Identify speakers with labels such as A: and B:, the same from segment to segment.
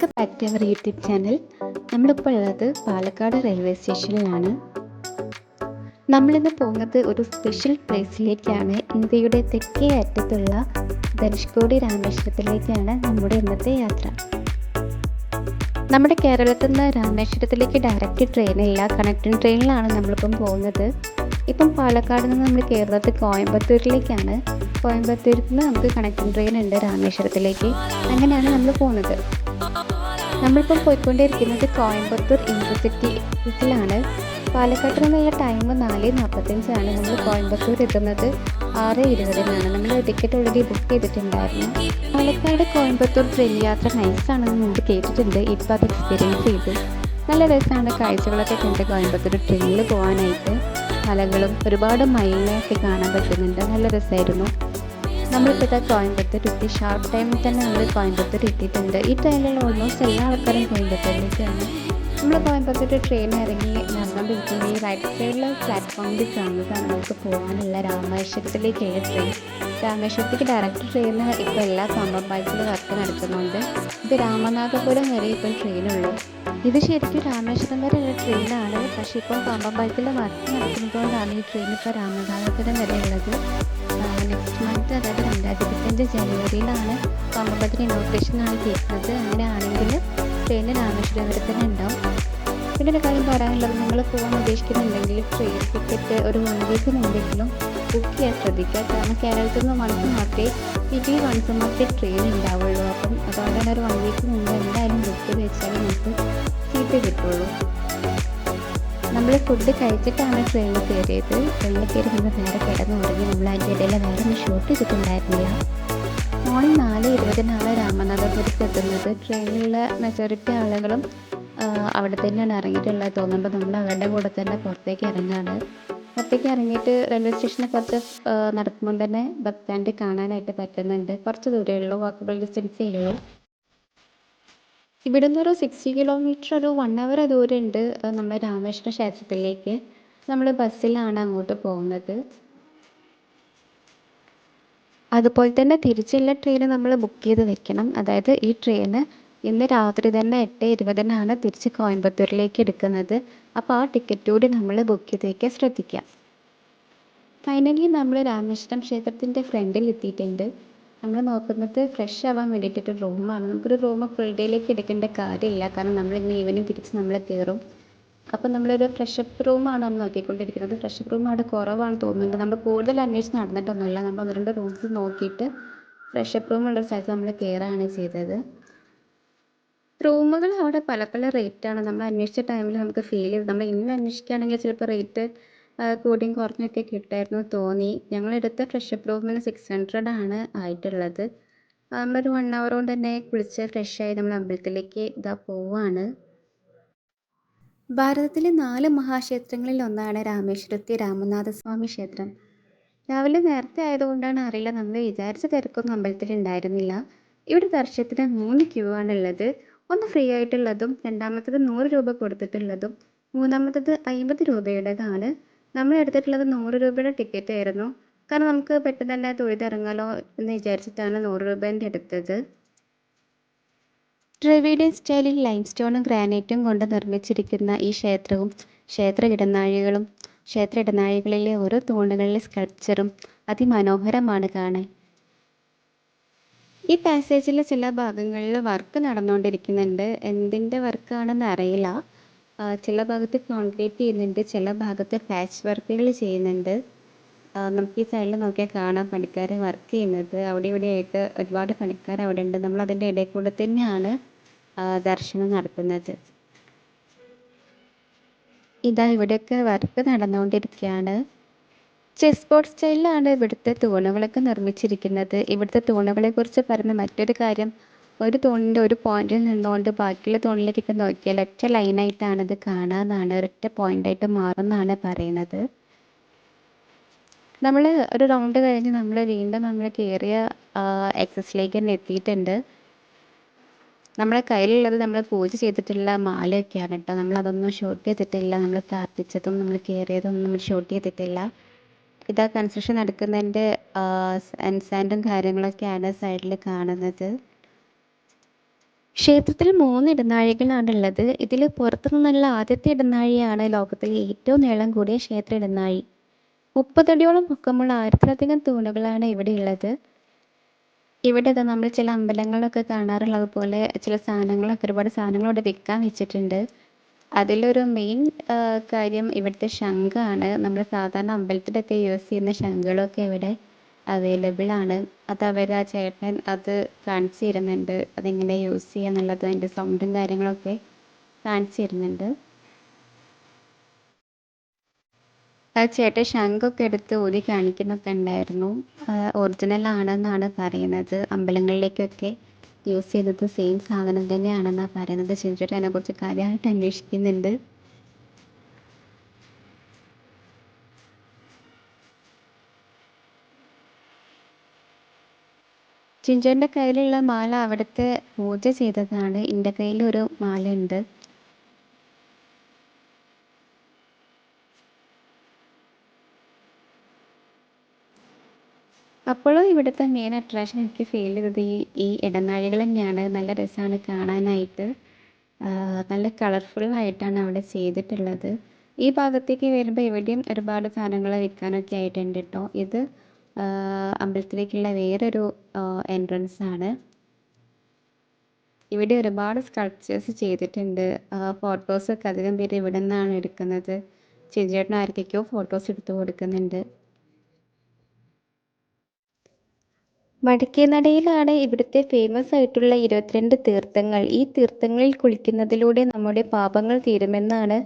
A: To our YouTube channel നമ്മളിപ്പോൾ ഉള്ളത് Palakkad railway സ്റ്റേഷനിലാണ് നമ്മളിന്ന് പോകുന്നത് ഒരു സ്പെഷ്യൽ പ്ലേസിലേക്കാണ് ഇന്ത്യയുടെ തെക്കേ അറ്റത്തുള്ള ധനുഷ്കോടി രാമേശ്വരത്തിലേക്കാണ് നമ്മുടെ ഇന്നത്തെ യാത്ര. നമ്മുടെ കേരളത്തിൽ നിന്ന് രാമേശ്വരത്തിലേക്ക് ഡയറക്റ്റ് ട്രെയിനില്ല കണക്റ്റിംഗ് ട്രെയിനിലാണ് നമ്മളിപ്പം പോകുന്നത്. ഇപ്പം പാലക്കാട് നിന്ന് നമ്മൾ കേരളത്തിൽ കോയമ്പത്തൂരിലേക്കാണ്. കോയമ്പത്തൂരിൽ നിന്ന് നമുക്ക് കണക്റ്റിംഗ് ട്രെയിൻ ഉണ്ട് രാമേശ്വരത്തിലേക്ക്. അങ്ങനെയാണ് നമ്മൾ പോകുന്നത്. നമ്മളിപ്പം പോയിക്കൊണ്ടിരിക്കുന്നത് കോയമ്പത്തൂർ ഇന്റർസിറ്റി എക്സ്പ്രസ്സിലാണ് പാലക്കാട്ട് നിന്നുള്ള ടൈം നാല് നാൽപ്പത്തഞ്ചാണ് നമ്മൾ കോയമ്പത്തൂർ എത്തുന്നത് ആറ് ഇരുപതിനാണ്. നമ്മൾ ടിക്കറ്റ് ഓൾറെഡി ബുക്ക് ചെയ്തിട്ടുണ്ടായിരുന്നു. പാലക്കാട് കോയമ്പത്തൂർ ട്രെയിൻ യാത്ര നൈസാണെന്ന് മുമ്പ് കേട്ടിട്ടുണ്ട്. ഇപ്പോൾ അത് എക്സ്പീരിയൻസ് ചെയ്തു. നല്ല രസമാണ് കാഴ്ചകളൊക്കെ കണ്ട് കോയമ്പത്തൂർ ട്രെയിനിൽ പോകാനായിട്ട് മലകളും ഒരുപാട് മയിലിനെയൊക്കെ കാണാൻ പറ്റുന്നുണ്ട്. നല്ല രസമായിരുന്നു. നമ്മളിപ്പോൾ ഇതാ കോയമ്പത്തൂർ എത്തി ഷാർപ്പ് ടൈമിൽ തന്നെ നമ്മൾ കോയമ്പത്തൂർ എത്തിയിട്ടുണ്ട് ഈ ട്രെയിനിൽ ഓൾമോസ്റ്റ് എല്ലാ ആൾക്കാരും കോയമ്പത്തൂരിലേക്കാണ് നമ്മൾ കോയമ്പത്തൂർ ട്രെയിൻ ഇറങ്ങി നടന്നുകൊണ്ടിരിക്കുന്ന ഈ റൈറ്റ് സൈഡിലെ പ്ലാറ്റ്ഫോമിൽ കാണുന്നതാണ് നമുക്ക് പോകാനുള്ള രാമേശ്വരത്തിലേക്കുള്ള ട്രെയിൻ രാമേശ്വരത്തേക്ക് ഡയറക്റ്റ് ട്രെയിൻ ഇപ്പോൾ എല്ലാ കമ്പമ്പാലത്തിലും വർക്ക് നടക്കുന്നുണ്ട്. ഇത് രാമനാഥപുരം വരെ ഇപ്പോൾ ട്രെയിനുള്ളൂ ഇത് ശരിക്കും രാമേശ്വരം ഉള്ള ട്രെയിനാണ് പക്ഷേ ഇപ്പോൾ കമ്പമ്പാലത്തിൽ വർക്ക് നടക്കുന്നതുകൊണ്ടാണ് ഈ ട്രെയിൻ ഇപ്പോൾ രാമനാഥപുരം വരെ ഉള്ളത്. നെക്സ്റ്റ് മന്ത് അതായത് രണ്ടായിരത്തി ഇരുപത്തഞ്ച് ജനുവരിയിലാണ് കമ്പമ്പലത്തിന് ഇനോഗ്രേഷനാണ് കേൾക്കുന്നത് അങ്ങനെയാണെങ്കിൽ ട്രെയിൻ രാമേശ്വരം വരെ തന്നെ ഉണ്ടാവും. പിന്നെ ഒരു കാര്യം പറയാനുള്ളത് നിങ്ങൾ പോകാൻ ഉദ്ദേശിക്കുന്നുണ്ടെങ്കിൽ ട്രെയിൻ ടിക്കറ്റ് ഒരു വൺ വീക്ക് മുമ്പെങ്കിലും ബുക്ക് ചെയ്യാൻ ശ്രദ്ധിക്കുക. കാരണം കേരളത്തിൽ നിന്ന് വൺസ് മാത്രമേ വീക്കിലി വൺസ് മാത്രമേ ട്രെയിൻ ഉണ്ടാവുള്ളൂ. അപ്പം അതുകൊണ്ട് തന്നെ ഒരു വൺ വീക്ക് മുമ്പ് എന്തായാലും ബുക്ക് ചെയ്ത് വെച്ചാൽ നമുക്ക് സീറ്റ് കിട്ടുള്ളൂ. നമ്മൾ ഫുഡ് കഴിച്ചിട്ടാണ് ട്രെയിനിൽ കയറിയത്. ട്രെയിനിൽ കയറി നമ്മൾ നേരെ കിടന്നു തുടങ്ങി നമ്മൾ അതിന്റെ ഇടയിൽ വേറെ ഒന്നും ഷൂട്ട് ചെയ്തിട്ടുണ്ടായിരുന്നില്ല. മോർണിംഗ് നാല് ഇരുപതിനാണ് രാമനാഥപുരത്ത് എത്തുന്നത്. ട്രെയിനിലുള്ള മെജോറിറ്റി ആളുകളും അവിടെ തന്നെയാണ് ഇറങ്ങിയിട്ടുള്ളത്. തോന്നുമ്പോൾ നമ്മൾ അവരുടെ കൂടെ തന്നെ പുറത്തേക്ക് ഇറങ്ങാണ്. പുറത്തേക്ക് ഇറങ്ങിയിട്ട് റെയിൽവേ സ്റ്റേഷനെ കുറച്ച് നടക്കുമ്പോൾ തന്നെ ബസ് സ്റ്റാൻഡ് കാണാനായിട്ട് പറ്റുന്നുണ്ട്. കുറച്ച് ദൂരമേ ഉള്ളൂ. വാക്കബിൾ ഡിസ്റ്റൻസേ ഉള്ളൂ. ഇവിടുന്ന് ഒരു സിക്സ്റ്റി കിലോമീറ്റർ ഒരു വൺ അവർ ദൂരമുണ്ട് നമ്മുടെ രാമേശ്വരം ക്ഷേത്രത്തിലേക്ക്. നമ്മൾ ബസ്സിലാണ് അങ്ങോട്ട് പോകുന്നത്. അതുപോലെ തന്നെ തിരിച്ചുള്ള ട്രെയിൻ നമ്മൾ ബുക്ക് ചെയ്ത് വെക്കണം. അതായത് ഈ ട്രെയിന് ഇന്ന് രാത്രി തന്നെ എട്ട് ഇരുപതിനാണ് തിരിച്ച് കോയമ്പത്തൂരിലേക്ക് എടുക്കുന്നത്. അപ്പോൾ ആ ടിക്കറ്റ് കൂടി നമ്മൾ ബുക്ക് ചെയ്ത് വയ്ക്കാൻ ശ്രദ്ധിക്കുക ഫൈനലി നമ്മൾ രാമേശ്വരം ക്ഷേത്രത്തിന്റെ ഫ്രണ്ടിൽ എത്തിയിട്ടുണ്ട്. നമ്മൾ നോക്കുന്നത് ഫ്രഷ് ആവാൻ വേണ്ടിയിട്ടൊരു റൂമാണ് നമുക്കൊരു റൂം ഫുൾ ഡേയിലേക്ക് എടുക്കേണ്ട കാര്യമില്ല. കാരണം നമ്മൾ ഇന്ന് ഈവനിങ് തിരിച്ച് നമ്മൾ കയറും അപ്പം നമ്മളൊരു ഫ്രഷപ്പ് റൂമാണ് നമ്മൾ നോക്കിക്കൊണ്ടിരിക്കുന്നത്. ഫ്രഷപ്പ് റൂം അവിടെ കുറവാണ് തോന്നുന്നത് നമ്മൾ കൂടുതൽ അന്വേഷിച്ച് നടന്നിട്ടൊന്നുമില്ല. നമ്മൾ ഒന്ന് രണ്ട് റൂംസ് നോക്കിയിട്ട് ഫ്രഷപ്പ് റൂമുള്ള സ്ഥലത്ത് നമ്മൾ കയറുകയാണ് ചെയ്തത്. റൂമുകൾ അവിടെ പല പല റേറ്റാണ് നമ്മൾ അന്വേഷിച്ച ടൈമിൽ നമുക്ക് ഫീൽ ചെയ്തു. നമ്മൾ ഇന്ന് അന്വേഷിക്കുകയാണെങ്കിൽ ചിലപ്പോൾ റേറ്റ് കൂടിയും കുറഞ്ഞൊക്കെ കിട്ടുമായിരുന്നു തോന്നി. ഞങ്ങളെടുത്ത ഫ്രഷപ്പ് റൂമിന് സിക്സ് ആണ് ആയിട്ടുള്ളത്. നമ്മളൊരു വൺ അവർ കൊണ്ട് തന്നെ കുളിച്ച് ഫ്രഷായി നമ്മൾ അമ്പലത്തിലേക്ക് ഇതാ പോവാണ്. ഭാരതത്തിലെ നാല് മഹാക്ഷേത്രങ്ങളിൽ ഒന്നാണ് രാമേശ്വരത്തെ രാമനാഥസ്വാമി ക്ഷേത്രം. രാവിലെ നേരത്തെ ആയതുകൊണ്ടാണ് അറിയില്ല. നമ്മൾ വിചാരിച്ച തിരക്കൊന്നും അമ്പലത്തിൽ ഉണ്ടായിരുന്നില്ല. ഇവിടെ ദർശനത്തിന് മൂന്ന് ക്യൂ ആണുള്ളത് ഒന്ന് ഫ്രീ ആയിട്ടുള്ളതും രണ്ടാമത്തത് നൂറ് രൂപ കൊടുത്തിട്ടുള്ളതും മൂന്നാമത്തത് അമ്പത് രൂപയുടേതാണ്. നമ്മൾ എടുത്തിട്ടുള്ളത് നൂറ് രൂപയുടെ ടിക്കറ്റ് ആയിരുന്നു. കാരണം നമുക്ക് പെട്ടെന്ന് തന്നെ തൊഴുതിറങ്ങാലോ എന്ന് വിചാരിച്ചിട്ടാണ് നൂറ് രൂപേന്റെ എടുത്തത്. ദ്രവിഡിയൻ സ്റ്റൈലിൽ ലൈം സ്റ്റോണും ഗ്രാനൈറ്റും കൊണ്ട് നിർമ്മിച്ചിരിക്കുന്ന ഈ ക്ഷേത്രവും ക്ഷേത്ര ഇടനാഴികളും ക്ഷേത്ര ഇടനാഴികളിലെ ഓരോ തൂണുകളിലെ സ്കൾപ്ചറും അതിമനോഹരമാണ് കാണാൻ. ഈ പാസേജിലെ ചില ഭാഗങ്ങളിൽ വർക്ക് നടന്നുകൊണ്ടിരിക്കുന്നുണ്ട്. എന്തിന്റെ വർക്കാണെന്ന് അറിയില്ല. ചില ഭാഗത്ത് കോൺക്രീറ്റ് ചെയ്യുന്നുണ്ട് ചില ഭാഗത്ത് പാച്ച് വർക്കുകൾ ചെയ്യുന്നുണ്ട്. നമുക്ക് ഈ സൈഡിൽ നോക്കിയാൽ കാണാം പണിക്കാർ വർക്ക് ചെയ്യുന്നത്. അവിടെ ഇവിടെ ആയിട്ട് ഒരുപാട് പണിക്കാർ അവിടെ ഉണ്ട്. നമ്മൾ അതിന്റെ ഇടയിൽ കൂടെ തന്നെയാണ് ദർശനം നടത്തുന്നത്. ഇതാ ഇവിടെയൊക്കെ വർക്ക് നടന്നുകൊണ്ടിരിക്കുകയാണ്. ചെസ് ബോർഡ് സ്റ്റൈലിലാണ് ഇവിടുത്തെ തൂണുകളൊക്കെ നിർമ്മിച്ചിരിക്കുന്നത്. ഇവിടുത്തെ തൂണുകളെ കുറിച്ച് പറയുന്ന മറ്റൊരു കാര്യം ഒരു തൂണിന്റെ ഒരു പോയിന്റിൽ നിന്നുകൊണ്ട് ബാക്കിയുള്ള തൂണിലേക്കൊക്കെ നോക്കിയാൽ ഒറ്റ ലൈനായിട്ടാണ് ഇത് കാണാമെന്നാണ് ഒരൊറ്റ പോയിന്റായിട്ട് മാറുമെന്നാണ് പറയുന്നത്. നമ്മൾ ഒരു റൗണ്ട് കഴിഞ്ഞ് നമ്മൾ വീണ്ടും നമ്മൾ കയറിയ എക്സസിലേക്ക് തന്നെ എത്തിയിട്ടുണ്ട്. നമ്മളെ കയ്യിലുള്ളത് നമ്മൾ പൂജ ചെയ്തിട്ടുള്ള മാലയൊക്കെയാണ് കേട്ടോ. നമ്മൾ അതൊന്നും ഷൂട്ട് ചെയ്തിട്ടില്ല. നമ്മൾ പ്രാർത്ഥിച്ചതും നമ്മൾ കയറിയതൊന്നും നമ്മൾ ഷൂട്ട് ചെയ്തിട്ടില്ല. ഇതാ കൺസ്ട്രക്ഷൻ നടക്കുന്നതിന്റെ സാൻഡും കാര്യങ്ങളൊക്കെയാണ് സൈഡിൽ കാണുന്നത്. ക്ഷേത്രത്തിൽ മൂന്ന് ഇടനാഴികളാണുള്ളത്. ഇതിൽ പുറത്തു നിന്നുള്ള ആദ്യത്തെ ഇടനാഴിയാണ് ലോകത്തിലെ ഏറ്റവും നീളം കൂടിയ ക്ഷേത്ര ഇടനാഴി. മുപ്പതടിയോളം പൊക്കമുള്ള ആയിരത്തിലധികം തൂണുകളാണ് ഇവിടെ ഉള്ളത് ഇവിടെ നമ്മൾ ചില അമ്പലങ്ങളിലൊക്കെ കാണാറുള്ളത് പോലെ ചില സാധനങ്ങളൊക്കെ ഒരുപാട് സാധനങ്ങൾ ഇവിടെ വിൽക്കാൻ വെച്ചിട്ടുണ്ട്. അതിലൊരു മെയിൻ കാര്യം ഇവിടുത്തെ ശംഖാണ്. നമ്മൾ സാധാരണ അമ്പലത്തിലൊക്കെ യൂസ് ചെയ്യുന്ന ശംഖുകളൊക്കെ ഇവിടെ അവൈലബിൾ ആണ്. അത് അവർ ആ ചേട്ടൻ അത് കാണിച്ചു തരുന്നുണ്ട്. അതെങ്ങനെ യൂസ് ചെയ്യുക എന്നുള്ളത് അതിന്റെ സൗണ്ടും കാര്യങ്ങളൊക്കെ കാണിച്ചു തരുന്നുണ്ട്. ആ ചേട്ടൻ ശംഖൊക്കെ എടുത്ത് ഊതി കാണിക്കുന്നൊക്കെ ഉണ്ടായിരുന്നു ഒറിജിനൽ ആണെന്നാണ് പറയുന്നത്. അമ്പലങ്ങളിലേക്കൊക്കെ യൂസ് ചെയ്തത് സെയിം സാധനം തന്നെയാണെന്നാണ് പറയുന്നത്. ചേച്ചിയുടെ അതിനെക്കുറിച്ച് കാര്യമായിട്ട് അന്വേഷിക്കുന്നുണ്ട്. ചിഞ്ചുവിന്റെ കയ്യിലുള്ള മാല അവിടുത്തെ പൂജ ചെയ്തതാണ്. എന്റെ ഒരു മാല ഉണ്ട് അപ്പോഴും ഇവിടുത്തെ മെയിൻ അട്രാക്ഷൻ എനിക്ക് ഫീൽ ചെയ്തത് ഈ ഈ ഇടനാഴികൾ തന്നെയാണ്. നല്ല രസമാണ് കാണാനായിട്ട്. നല്ല കളർഫുൾ ആയിട്ടാണ് അവിടെ ചെയ്തിട്ടുള്ളത്. ഈ ഭാഗത്തേക്ക് വരുമ്പോൾ ഇവിടെയും ഒരുപാട് സാധനങ്ങൾ വിൽക്കാനൊക്കെ ആയിട്ടുണ്ട് കേട്ടോ ഇത് അമ്പലത്തിലേക്കുള്ള വേറൊരു എൻട്രൻസ് ആണ്. ഇവിടെ ഒരുപാട് സ്കൾപ്ചേഴ്സ് ചെയ്തിട്ടുണ്ട്. ഫോട്ടോസൊക്കെ അധികം പേര് ഇവിടെ നിന്നാണ് എടുക്കുന്നത്. ചിഞ്ചേട്ടൻ ആർക്കൊക്കെയോ ഫോട്ടോസ് എടുത്ത് കൊടുക്കുന്നുണ്ട്. വടക്കേനടയിലാണ് ഇവിടുത്തെ ഫേമസ് ആയിട്ടുള്ള ഇരുപത്തിരണ്ട് തീർത്ഥങ്ങൾ. ഈ തീർത്ഥങ്ങളിൽ കുളിക്കുന്നതിലൂടെ നമ്മുടെ പാപങ്ങൾ തീരുമെന്നാണ്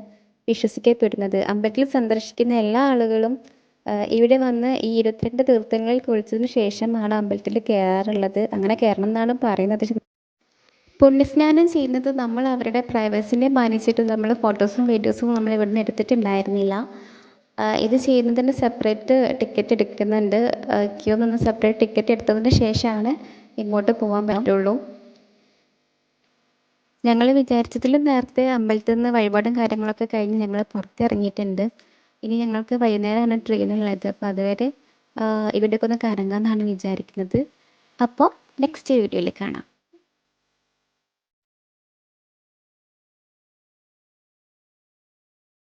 A: വിശ്വസിക്കപ്പെടുന്നത്. അമ്പലത്തിൽ സന്ദർശിക്കുന്ന എല്ലാ ആളുകളും ഇവിടെ വന്ന് ഈ ഇരുപത്തിരണ്ട് തീർത്ഥങ്ങളിൽ കുളിച്ചതിന് ശേഷമാണ് അമ്പലത്തിൽ കയറാറുള്ളത്. അങ്ങനെ കയറണം എന്നാണ് പറയുന്നത്. പുണ്യസ്നാനം ചെയ്യുന്നത് നമ്മൾ അവരുടെ പ്രൈവസിനെ മാനിച്ചിട്ട് നമ്മൾ ഫോട്ടോസും വീഡിയോസും നമ്മൾ ഇവിടെ നിന്ന് എടുത്തിട്ടുണ്ടായിരുന്നില്ല ഇത് ചെയ്യുന്നതിന് സെപ്പറേറ്റ് ടിക്കറ്റ് എടുക്കുന്നുണ്ട്. ക്യൂ നിന്ന് സെപ്പറേറ്റ് ടിക്കറ്റ് എടുത്തതിന് ശേഷമാണ് ഇങ്ങോട്ട് പോകാൻ പറ്റുള്ളൂ. ഞങ്ങൾ വിചാരിച്ചതിലും നേരത്തെ അമ്പലത്തിൽ നിന്ന് വഴിപാടും കാര്യങ്ങളൊക്കെ കഴിഞ്ഞ് ഞങ്ങൾ പുറത്തിറങ്ങിയിട്ടുണ്ട്. ഇനി ഞങ്ങൾക്ക് വൈകുന്നേരമാണ് ട്രെയിൻ ഉള്ളത്. അപ്പോൾ അതുവരെ ഇവിടെയൊക്കെ ഒന്ന് കറങ്ങാമെന്നാണ് വിചാരിക്കുന്നത്. അപ്പോൾ നെക്സ്റ്റ് വീഡിയോയിൽ കാണാം.